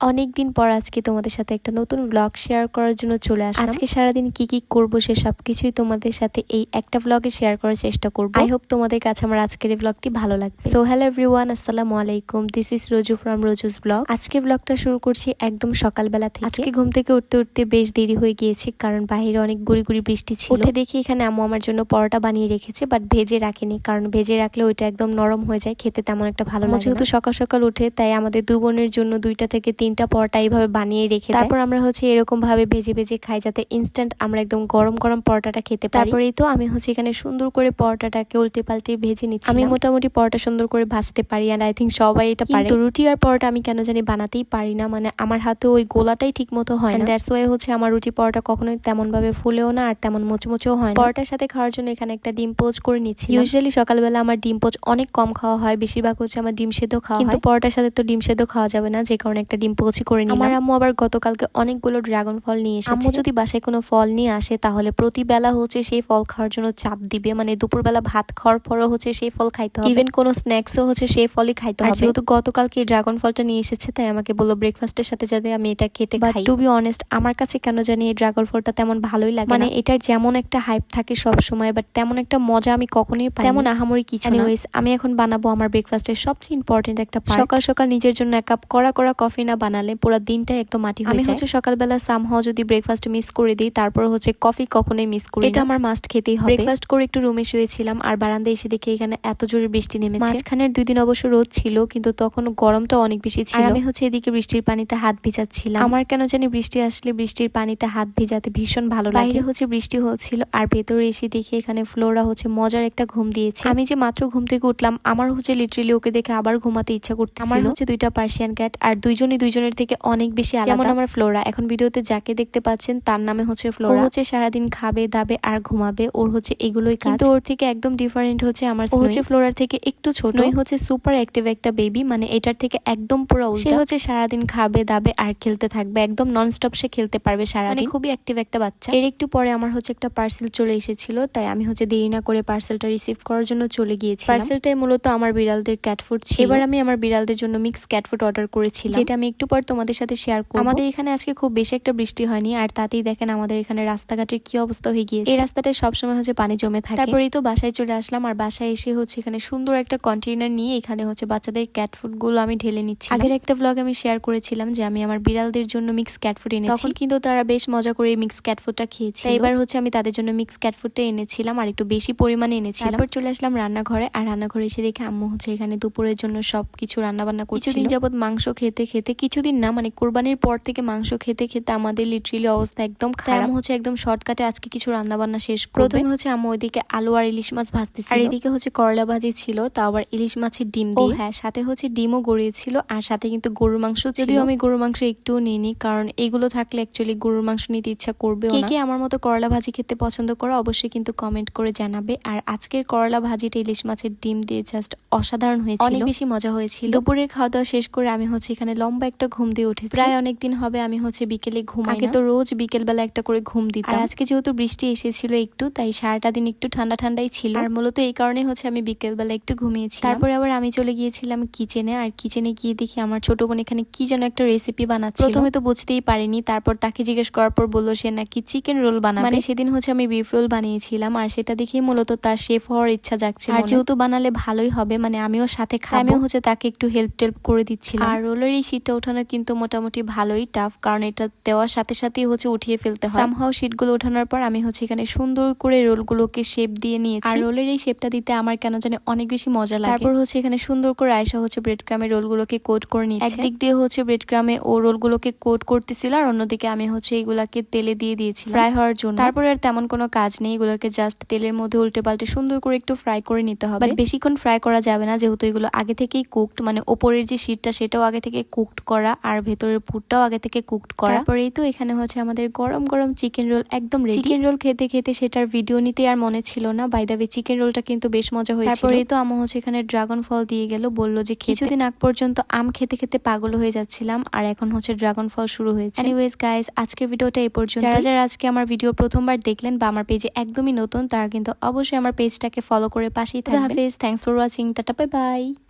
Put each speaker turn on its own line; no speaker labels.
অনেক দিন পর আজকে তোমাদের সাথে একটা নতুন ব্লগ শেয়ার করার জন্য চলে আসলাম। আজকে সারাদিন কি কি করব সে সব কিছুই তোমাদের সাথে এই একটা ব্লগে শেয়ার করার চেষ্টা করব। আই হোপ তোমাদের কাছে আমার আজকের এই ব্লগটি ভালো লাগবে। সো হ্যালো এভরিওয়ান আসসালামু আলাইকুম। This is Roju from Roju's blog আজকে ব্লগটা শুরু করছি একদম সকালবেলা থেকে। আজকে ঘুম থেকে উঠতে উঠতে বেশ দেরি হয়ে গিয়েছে কারণ বাইরে অনেক গুড়ি গুড়ি বৃষ্টি ছিল। উঠে দেখি এখানে আম্মু আমার জন্য পরোটা বানিয়ে রেখেছে বাট ভেজে রাখেনি কারণ ভেজে রাখলে ওইটা একদম নরম হয়ে যায় খেতে তেমন একটা ভালো লাগে না। যেহেতু সকাল সকাল উঠে তাই আমাদের দু বোনের জন্য দুইটা থেকে তিনটা পরোটা এইভাবে বানিয়ে রেখে তারপর আমরা হচ্ছে এরকম ভাবে ভেজে ভেজে খাই যাতে ইনস্ট্যান্ট আমরা একদম গরম গরম পরোটাটা খেতে পারি। তারপরেই তো আমি হচ্ছে এখানে সুন্দর করে পরোটাটাকে উল্টে পাল্টে ভেজে নিচ্ছি। আমি মোটামুটি পরোটা সুন্দর করে ভাজতে পারি আর আই থিঙ্ক সবাই এটা পারে। কিন্তু রুটি আর পরোটা আমি কেন জানি বানাতেই পারি না মানে আমার হাতে ওই গোলাটাই ঠিক মতো হয় না। দ্যাটস ওয়াই হচ্ছে আমার রুটি পরোটা কখনোই তেমন ভাবে ফুলেও না আর তেমন মুচমুচেও হয় না। পরোটার সাথে খাওয়ার জন্য এখানে একটা ডিম পোচ করে নিচ্ছি। ইউজুয়ালি সকালবেলা আমার ডিম পোচ অনেক কম খাওয়া হয় বেশিরভাগ হচ্ছে আমার ডিম সেদ্ধ খাওয়া কিন্তু পরোটার সাথে তো ডিম সেদ্ধ খাওয়া যাবে না যে কারণে একটা ডিম পোচই করে নিলাম। আমার আম্মু আবার গতকালকে অনেকগুলো ড্রাগন ফল নিয়ে এসেছে। আম্মু যদি বাসায় কোনো ফল নিয়ে আসে তাহলে প্রতিবেলা হচ্ছে সেই ফল খাওয়ার জন্য চাপ দিবে। মানে দুপুরবেলা ভাত খাওয়ার পরও হচ্ছে সেই ফল খাইতে হবে। ইভেন কোনো স্ন্যাক্সও হচ্ছে সেই ফলই খাইতে হবে। যেহেতু গতকালকে ড্রাগন ফলটা নিয়ে এসেছে তাই আমাকে বলল ব্রেকফাস্টের সাথে যাতে আমি এটা কেটে খাই। টু বি অনেস্ট আমার কাছে কেন জানি এই ড্রাগন ফলটা তেমন ভালোই লাগে মানে এটার যেমন একটা হাইপ থাকে সব সময় বাট তেমন একটা মজা আমি কখনোই পাই তেমন আহামরি কিছু আমি এখন বানাবো আমার ব্রেকফাস্টের সবচেয়ে ইম্পর্টেন্ট একটা। সকাল সকাল নিজের জন্য এক কাপ কড়া কড়া কফি না বানালে পুরো দিনটাই একদম মাটি হয়ে যায়। আমি হচ্ছে সকালবেলা সামহাও যদি ব্রেকফাস্ট মিস করে দিই তারপর হচ্ছে কফি কখনোই মিস করি এটা আমার মাস্ট খেতেই হবে। ব্রেকফাস্ট করে একটু রুমে শুয়েছিলাম আর বারান্দায় এসে দেখি এখানে এত জোরে বৃষ্টি নেমেছে। মাঝখানের দুই দিন অবশ্য রোদ ছিল কিন্তু তখন গরমটা অনেক বেশি ছিল। আমি হচ্ছে এদিকে বৃষ্টির পানিতে হাত ভিজাচ্ছিলাম। আমার কেন জানি বৃষ্টি আসলে বৃষ্টির পানিতে হাত ভিজাতে ভীষণ ভালো লাগে। বাইরে হচ্ছে বৃষ্টি হচ্ছিল আর ভেতরে এসে দেখি এখানে ফ্লোরা হচ্ছে মজার একটা ঘুম দিয়েছে। আমি যে মাত্র ঘুম থেকে উঠলাম আমার হচ্ছে লিটারেলি ওকে দেখে আবার ঘুমাতে ইচ্ছা করতে আমার হচ্ছে দুইটা পার্সিয়ান ক্যাট আর দুইজনই দুইজনের থেকে অনেক বেশি আলাদা। যেমন আমার ফ্লোরা। এখন ভিডিওতে যাকে দেখতে পাচ্ছেন তার নামে হচ্ছে ফ্লোরা। হচ্ছে সারাদিন খাবে দাবে আর ঘুমাবে। ওর হচ্ছে এগুলোই কাজ। কিন্তু ওর থেকে একদম ডিফারেন্ট হচ্ছে আমার হচ্ছে ফ্লোরার থেকে একটু ছোট। হচ্ছে সুপার অ্যাক্টিভ একটা বেবি মানে এটার থেকে একদম পুরো সে হচ্ছে সারাদিন খাবে দাবে আর খেলতে থাকবে। একদম নন স্টপ সে খেলতে পারবে সারাদিন। মানে খুবই অ্যাক্টিভ একটা বাচ্চা। এর একটু পরে আমার হচ্ছে একটা পার্সেল চলে এসেছিল তাই আমি হচ্ছে দেরি না করে পার্সেলটা রিসিভ করার জন্য চলে গিয়েছি পার্সেলটাই মূলত আমার বিড়ালদের ক্যাট ফুড ছিল। এবার আমি আমার বিড়ালদের জন্য মিক্স ক্যাট ফুড অর্ডার করেছিলাম। যেটা আমি একটু পর তোমাদের সাথে শেয়ার করব। আমাদের এখানে আজকে খুব বেশি একটা বৃষ্টি হয়নি আর তাতেই দেখেন আমাদের এখানে রাস্তাঘাটের কি অবস্থা হয়ে গিয়েছে। এই রাস্তাটায় সবসময় হচ্ছে পানি জমে থাকে। তারপরেই তো বাসায় চলে আসলাম আর বাসায় এসে হচ্ছে এখানে সুন্দর একটা কন্টেইনার নিয়ে এখানে হচ্ছে বাচ্চাদের ক্যাট ফুডগুলো আমি ঢেলে নিচ্ছি আগের একটা ব্লগ আমি শেয়ার করেছিলাম যে আমি আমার বিড়ালদের জন্য মিক্স ক্যাট ফুড এনেছি। তখন কিন্তু তারা বেশ মজা করে মিক্স ক্যাট ফুডটা খেয়েছে এবার হচ্ছে আমি তাদের জন্য মিক্স ক্যাট ফুডটা এনেছিলাম আর একটু বেশি পরিমাণে এনেছিলাম। তারপর চলে আসলাম রান্নাঘরে আর রান্নাঘরে এসে দেখে আম্মু হচ্ছে এখানে দুপুরের জন্য সবকিছু রান্না বান্না করছে কিছুদিন যাবত মাংস খেতে খেতে কিছুদিন না মানে কোরবানির পর থেকে মাংস খেতে খেতে আমাদের লিটারেলি অবস্থা একদম খারাপ। হচ্ছে একদম শর্টকাটে আজকে কিছু রান্না বান্না শেষ প্রথমে হচ্ছে আম্মু ওইদিকে আলু আর ইলিশ মাছ ভাজতেছিল। আর এদিকে হচ্ছে করলা ভাজি ছিল তাও আবার ইলিশ মাছের ডিম দিয়ে। হ্যাঁ সাথে হচ্ছে ডিমও গড়িয়েছিল আর সাথে কিন্তু গরুর মাংস যদিও আমি গরুর মাংস একটুও নিইনি কারণ এগুলো থাকলে অ্যাকচুয়ালি গরুর মাংস নিতে ইচ্ছা করবে কে কে আমার মতো করলা ভাজি খেতে পছন্দ করো অবশ্যই কিন্তু কমেন্ট করে জানাবে। আর আজকের করলা ভাজিটা ইলিশ মাছের ডিম দিয়ে জাস্ট অসাধারণ হয়েছিল। অনেক বেশি মজা হয়েছিল। দুপুরের খাওয়া দাওয়া শেষ করে আমি হচ্ছে এখানে লম্বা একটা ঘুম দিয়ে উঠেছি। প্রায় অনেকদিন হবে আমি হচ্ছে বিকেলে ঘুমাই আগে তো রোজ বিকেল বেলা একটা করে ঘুম দিতাম। আর আজকে যেহেতু বৃষ্টি এসেছিল একটু তাই সারাটা দিন একটু ঠান্ডা ঠান্ডাই ছিল। আর মূলত এই কারণে হচ্ছে আমি বিকেল বেলা একটু ঘুমিয়েছি তারপরে আবার আমি চলে গিয়েছিলাম কিচেনে আর কিচেনে গিয়ে দেখি আমার ছোট বোন এখানে কি যেন একটা রেসিপি বানাচ্ছে প্রথমে তো বুঝতেই পারিনি তারপর তাকে জিজ্ঞেস করার পর বলল সে নাকি চিকেন রোল বানাবে। মানে সেদিন হচ্ছে আমি বিফ রোল বানিয়েছিলাম আর সেটা দেখেই মূলত তার শেফ হওয়ার ইচ্ছা যাচ্ছে আর যেহেতু বানালে ভালোই হবে মানে আমিও সাথে খাই আমিও হচ্ছে তাকে একটু হেল্প টেল্প করে দিচ্ছিলাম। আর রোলের এই শীটটা ওঠানো কিন্তু মোটামুটি ভালোই টাফ কারণ এটা দেওয়ার সাথে সাথেই হচ্ছে উঠিয়ে ফেলতে হয়। সামহাও শীটগুলো ওঠানোর পর আমি হচ্ছে এখানে সুন্দর করে রোলগুলোকে শেপ দিয়ে নিয়েছি। আর রোলের এই শেপটা দিতে আমার কেন জানি অনেক বেশি মজা লাগে। তারপর হচ্ছে এখানে সুন্দর করে আয়সা হচ্ছে ব্রেড ক্রামে রোলগুলোকে কোট করে নিচ্ছে। একদিক দিয়ে হচ্ছে ব্রেড ক্রামে ও রোলগুলোকে কোট করতেছিল আর অন্যদিকে আমি হচ্ছে এগুলাকে তেলে দিয়ে দিয়েছি ফ্রাই হওয়ার জন্য। তারপরে আর তেমন কোনো কাজ নেই এগুলোকে জাস্ট তেলের মধ্যে উল্টে পাল্টে সুন্দর করে একটু ফ্রাই করে নিতে হবে। বাট বেশিক্ষণ ফ্রাই করা যাবে না যেহেতু এগুলো আগে থেকেই কুকড মানে ওপরের যে শীটটা সেটাও আগে থেকে কুকড করা আর ভেতরের পুরটাও আগে থেকে কুকড করা। তারপরেই তো এখানে হচ্ছে আমাদের গরম গরম চিকেন রোল একদম চিকেন রোল খেতে খেতে সেটার ভিডিও নিতে আর মনে ছিল না। বাই দাবে চিকেন রোলটা কিন্তু বেশ মজা হয়েছিল। তারপরেই তো আমু হচ্ছে এখানে ড্রাগন ফল দিয়ে গেল বলল যে কিছুদিন আগ পর্যন্ত আম খেতে খেতে পাগল হয়ে যাচ্ছিলাম আর এখন হচ্ছে ড্রাগন ফল শুরু হয়েছে। এনিওয়েজ গাইস আজকে ভিডিওটা এই পর্যন্ত যারা যারা আজকে আমার ভিডিও প্রথমবার দেখলেন বা আমার পেজে একদমই নতুন তারা কিন্তু অবশ্যই আমার পেজটাকে ফলো করে পাশেই থাকবে হাফেজ thanks for watching tata bye bye